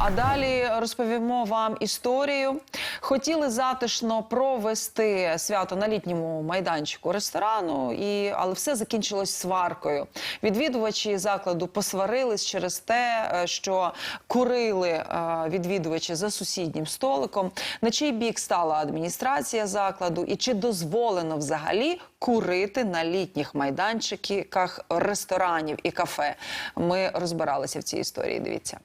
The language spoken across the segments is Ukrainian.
А далі розповімо вам історію. Хотіли затишно провести свято на літньому майданчику ресторану, і але все закінчилось сваркою. Відвідувачі закладу посварились через те, е, що курили е, відвідувачі за сусіднім столиком. На чий бік стала адміністрація закладу, і чи дозволено взагалі курити на літніх майданчиках ресторанів і кафе? Ми розбиралися в цій історії. Дивіться.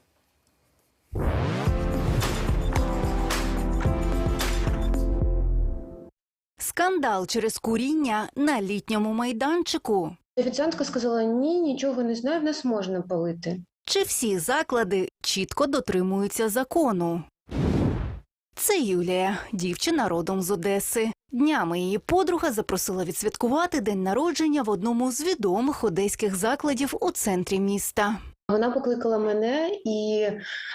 Скандал через куріння на літньому майданчику. Офіціантка сказала: ні, нічого не знаю, в нас можна палити. Чи всі заклади чітко дотримуються закону? Це Юлія, дівчина родом з Одеси. Днями її подруга запросила відсвяткувати день народження в одному з відомих одеських закладів у центрі міста. Вона покликала мене і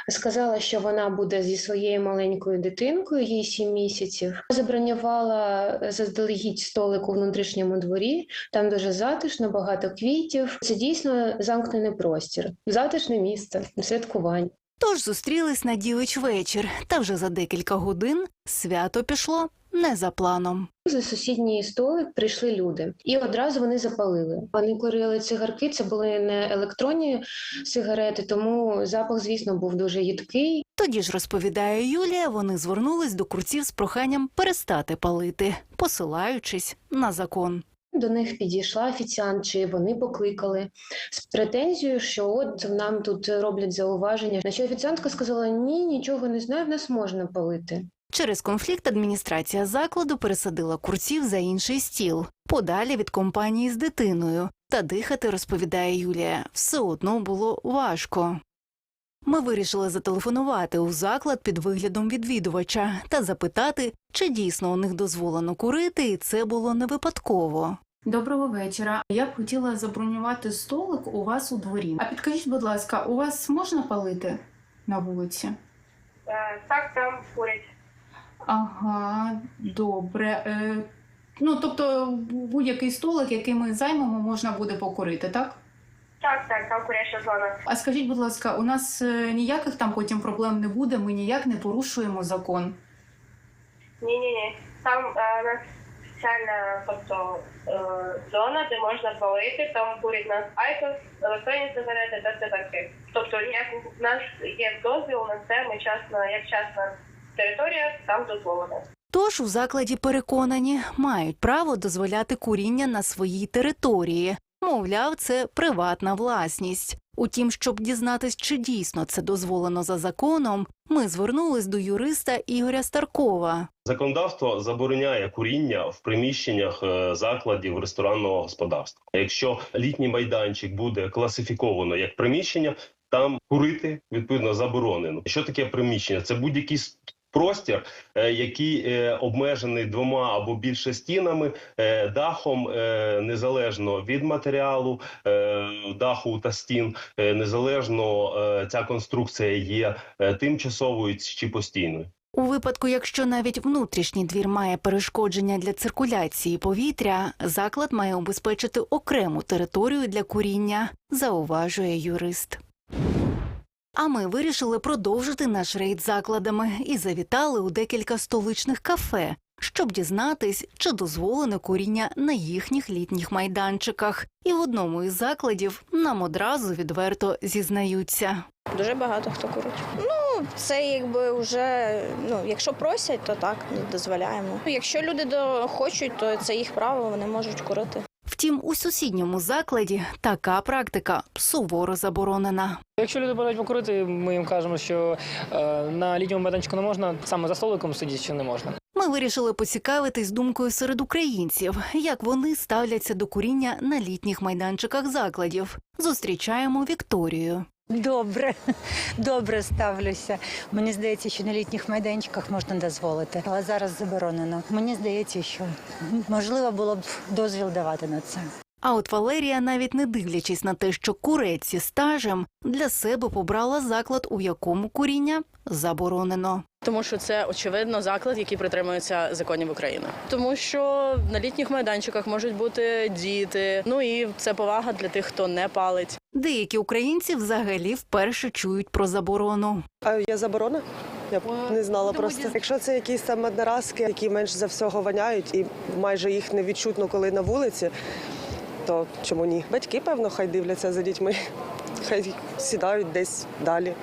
сказала, що вона буде зі своєю маленькою дитинкою, їй 7 місяців. Забронювала заздалегідь столик у внутрішньому дворі. Там дуже затишно, багато квітів. Це дійсно замкнений простір, затишне місце, святкування. Тож зустрілись на дівич вечір, та вже за декілька годин свято пішло не за планом. За сусідній столик прийшли люди, і одразу вони запалили. Вони курили цигарки. Це були не електронні сигарети, тому запах, звісно, був дуже їдкий. Тоді ж розповідає Юлія, вони звернулись до курців з проханням перестати палити, посилаючись на закон. До них підійшла офіціант, чи вони покликали з претензією, що от нам тут роблять зауваження. На що офіціантка сказала: ні, нічого не знаю, в нас можна палити. Через конфлікт адміністрація закладу пересадила курців за інший стіл, подалі від компанії з дитиною. Та дихати, розповідає Юлія, все одно було важко. Ми вирішили зателефонувати у заклад під виглядом відвідувача та запитати, чи дійсно у них дозволено курити, і це було не випадково. Доброго вечора. Я б хотіла забронювати столик у вас у дворі. А підкажіть, будь ласка, у вас можна палити на вулиці? Е, Так, там курять. Ага, добре. Е, ну, тобто, будь-який столик, який ми займемо, можна буде покурити, так? Так, так, там куряча зона. А скажіть, будь ласка, у нас е, ніяких там потім проблем не буде, ми ніяк не порушуємо закон. Ні, ні, ні. Там е, у нас спеціальна тобто, е, зона, де можна палити, там курять нас айкос, електронні сигарети та цигарки. Тобто, як у нас є дозвіл на це, ми частна, як частна територія, там дозволено. Тож у закладі переконані, мають право дозволяти куріння на своїй території. Мовляв, це приватна власність. Утім, щоб дізнатись, чи дійсно це дозволено за законом, ми звернулись до юриста Ігоря Старкова. Законодавство забороняє куріння в приміщеннях е, закладів ресторанного господарства. Якщо літній майданчик буде класифіковано як приміщення, там курити відповідно заборонено. Що таке приміщення? Це будь-який простір, е, який е, обмежений двома або більше стінами, е, дахом незалежно від матеріалу даху та стін, незалежно ця конструкція є тимчасовою чи постійною. У випадку, якщо навіть внутрішній двір має перешкодження для циркуляції повітря, заклад має обезпечити окрему територію для куріння, зауважує юрист. А ми вирішили продовжити наш рейд закладами і завітали у декілька столичних кафе, щоб дізнатись, чи дозволене куріння на їхніх літніх майданчиках. І в одному із закладів нам одразу відверто зізнаються. Дуже багато хто курить. Ну, це якби вже, ну, якщо просять, то так, дозволяємо. Якщо люди до- хочуть, то це їх право, вони можуть курити. Втім, у сусідньому закладі така практика суворо заборонена. Якщо люди бажають покурити, ми їм кажемо, що е, на літньому майданчику не можна, саме за столиком сидіти, що не можна. Ми вирішили поцікавитись думкою серед українців, як вони ставляться до куріння на літніх майданчиках закладів. Зустрічаємо Вікторію. Добре, добре ставлюся. Мені здається, що на літніх майданчиках можна дозволити, але зараз заборонено. Мені здається, що можливо було б дозвіл давати на це. А от Валерія, навіть не дивлячись на те, що курець зі стажем, для себе побрала заклад, у якому куріння заборонено. Тому що це очевидно заклад, який притримується законів України. Тому що на літніх майданчиках можуть бути діти. Ну і це повага для тих, хто не палить. Деякі українці взагалі вперше чують про заборону. А є заборона? Я б не знала просто. Якщо це якісь там одноразки, які менш за всього воняють, і майже їх не відчутно, коли на вулиці, то чому ні? Батьки, певно, хай дивляться за дітьми, хай сідають десь далі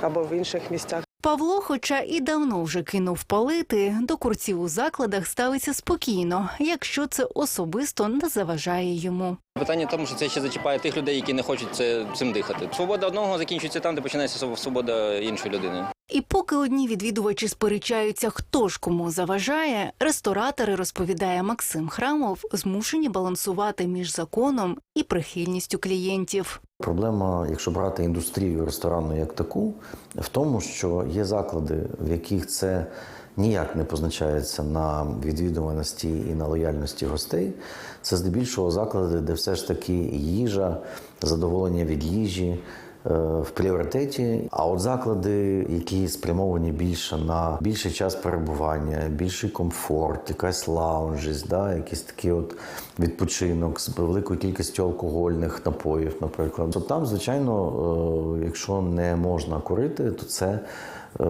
або в інших місцях. Павло, хоча і давно вже кинув палити, до курців у закладах ставиться спокійно, якщо це особисто не заважає йому. Питання в тому, що це ще зачіпає тих людей, які не хочуть це, цим дихати. Свобода одного закінчується там, де починається своб- свобода іншої людини. І поки одні відвідувачі сперечаються, хто ж кому заважає, ресторатори, розповідає Максим Храмов, змушені балансувати між законом і прихильністю клієнтів. Проблема, якщо брати індустрію ресторанну як таку, в тому, що є заклади, в яких це ніяк не позначається на відвідуваності і на лояльності гостей. Це здебільшого заклади, де все ж таки їжа, задоволення від їжі. Е, В пріоритеті, а от заклади, які спрямовані більше на більший час перебування, більший комфорт, якась лаунжість, да, якийсь такий от відпочинок з великою кількістю алкогольних напоїв, наприклад. То там, звичайно, е, якщо не можна курити, то це е,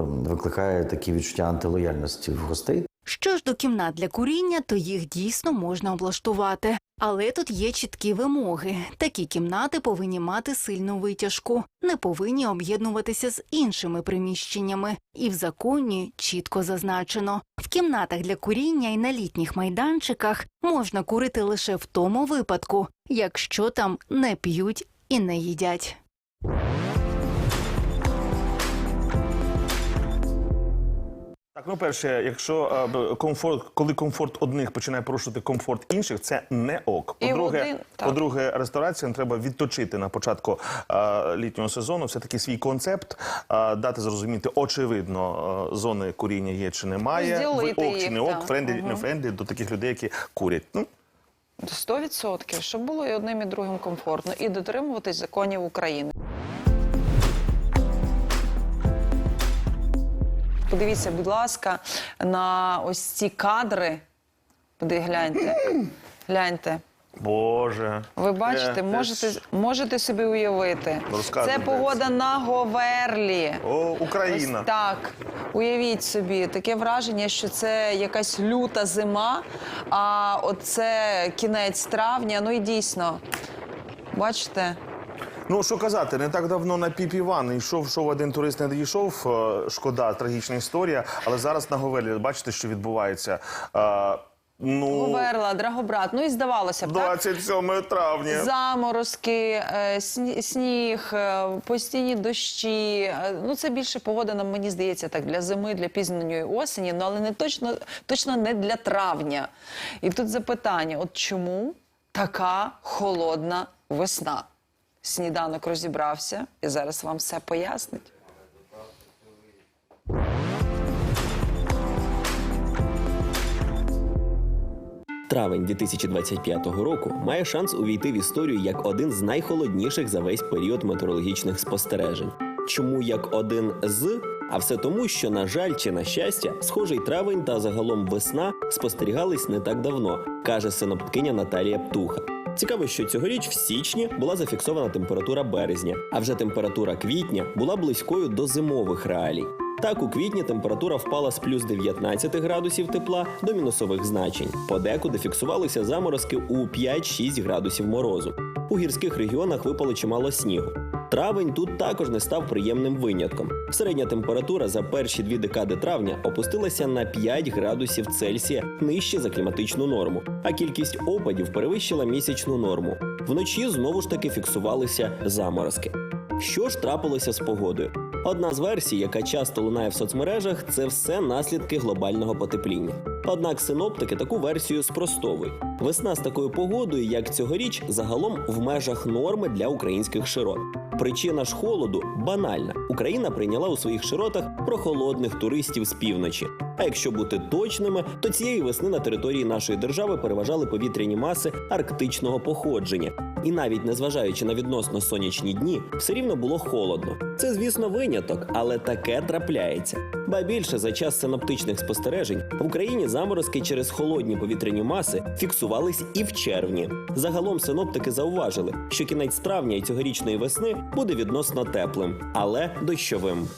викликає такі відчуття антилояльності в гостей. Що ж до кімнат для куріння, то їх дійсно можна облаштувати. Але тут є чіткі вимоги. Такі кімнати повинні мати сильну витяжку, не повинні об'єднуватися з іншими приміщеннями. І в законі чітко зазначено: в кімнатах для куріння і на літніх майданчиках можна курити лише в тому випадку, якщо там не п'ють і не їдять. Так, ну перше, якщо е, комфорт, коли комфорт одних починає порушувати комфорт інших, це не ок. І По-друге, один- так. по-друге, ресторація треба відточити на початку е, літнього сезону. Все таки свій концепт, е, дати зрозуміти, очевидно, е, зони куріння є чи немає. Розділити Ви ок чи їх, не ок, так. френдлі, не френдлі до таких людей, які курять. Ну Сто відсотків, щоб було і одним, і другим комфортно, і дотримуватись законів України. Подивіться, будь ласка, на ось ці кадри. Куди гляньте. Гляньте. Боже, Ви бачите, можете, можете собі уявити. Розказуй, Це погода на Говерлі. О, Україна. Ось так. Уявіть собі, таке враження, що це якась люта зима, а оце кінець травня. Ну і дійсно, бачите, Ну що казати, не так давно на Піпі Ван йшов, йшов один турист, не дійшов. е, Шкода, трагічна історія. Але зараз на Говерлі бачите, що відбувається. Е, Ну, Говерла, Драгобрат. Ну і здавалося б, так? 27 травня. Заморозки, е, сніг, постійні дощі. Ну це більше погода нам мені здається так для зими, для пізньої осені, ну але не точно, точно не для травня. І тут запитання: от чому така холодна весна? Сніданок розібрався і зараз вам все пояснить. Травень 2025 року має шанс увійти в історію як один з найхолодніших за весь період метеорологічних спостережень. Чому як один з? А все тому, що, на жаль чи на щастя, схожий травень та загалом весна спостерігались не так давно, каже синоптикиня Наталія Птуха. Цікаво, що цьогоріч в січні була зафіксована температура березня, а вже температура квітня була близькою до зимових реалій. Так, у квітні температура впала з плюс 19 градусів тепла до мінусових значень. Подекуди фіксувалися заморозки у 5-6 градусів морозу. У гірських регіонах випало чимало снігу. Травень тут також не став приємним винятком. Середня температура за перші дві декади травня опустилася на 5 градусів Цельсія нижче за кліматичну норму, а кількість опадів перевищила місячну норму. Вночі знову ж таки фіксувалися заморозки. Що ж трапилося з погодою? Одна з версій, яка часто лунає в соцмережах, це все наслідки глобального потепління. Однак синоптики таку версію спростовують. Весна з такою погодою, як цьогоріч, загалом в межах норми для українських широт. Причина ж холоду банальна. Україна прийняла у своїх широтах прохолодних туристів з півночі. А якщо бути точними, то цієї весни на території нашої держави переважали повітряні маси арктичного походження. І навіть незважаючи на відносно сонячні дні, все рівно було холодно. Це, звісно, виняток, але таке трапляється. Ба більше за час синоптичних спостережень в Україні заморозки через холодні повітряні маси фіксувались і в червні. Загалом синоптики зауважили, що кінець травня і цьогорічної весни буде відносно теплим, але дощовим.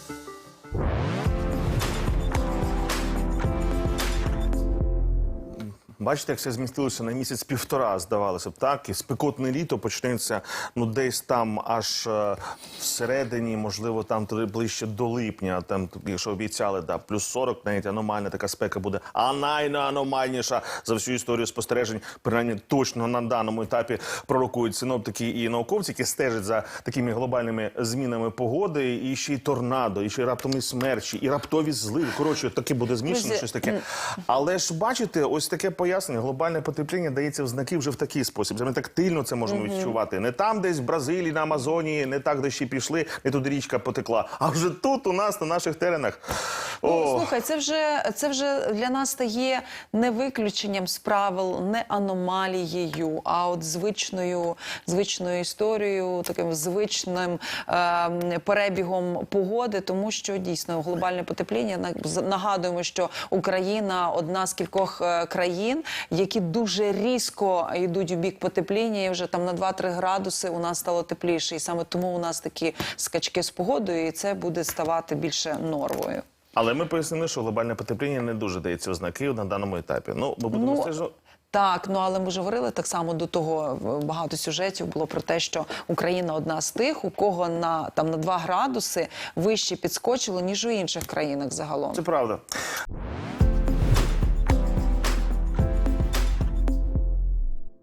Бачите, як все змістилося на місяць півтора, здавалося б, так і спекотне літо почнеться ну десь там аж е, всередині, можливо, там ближче до липня. Там, якщо обіцяли, да, плюс 40, навіть аномальна така спека буде, а найаномальніша за всю історію спостережень, принаймні точно на даному етапі пророкують синоптики і науковці, які стежать за такими глобальними змінами погоди, і ще й торнадо, і ще й раптомі смерчі, і раптові зливи. Коротше, таке буде змішано, щось таке. Але ж бачите, ось таке пояснення. Глобальне потепління дається в знаки вже в такий спосіб. Ми тактильно це можемо відчувати. Не там, десь в Бразилії, на Амазонії, не так дощі пішли, не туди річка потекла. А вже тут у нас на наших теренах. Ну, слухай, це вже це вже для нас стає не виключенням з правил, не аномалією, а от звичною, звичною історією, таким звичним е, перебігом погоди, тому що дійсно глобальне потепління нагадуємо, що Україна одна з кількох е, країн, які дуже різко йдуть у бік потепління. І вже там на 2-3 градуси у нас стало тепліше, і саме тому у нас такі скачки з погодою, і це буде ставати більше нормою. але ми пояснили, що глобальне потепління не дуже дається в знаки на даному етапі. Ну, ми будемо Ну, стежити. Так, ну але ми ж говорили так само до того. Багато сюжетів було про те, що Україна одна з тих, у кого на там на 2 градуси вище підскочило ніж у інших країнах загалом. Це правда.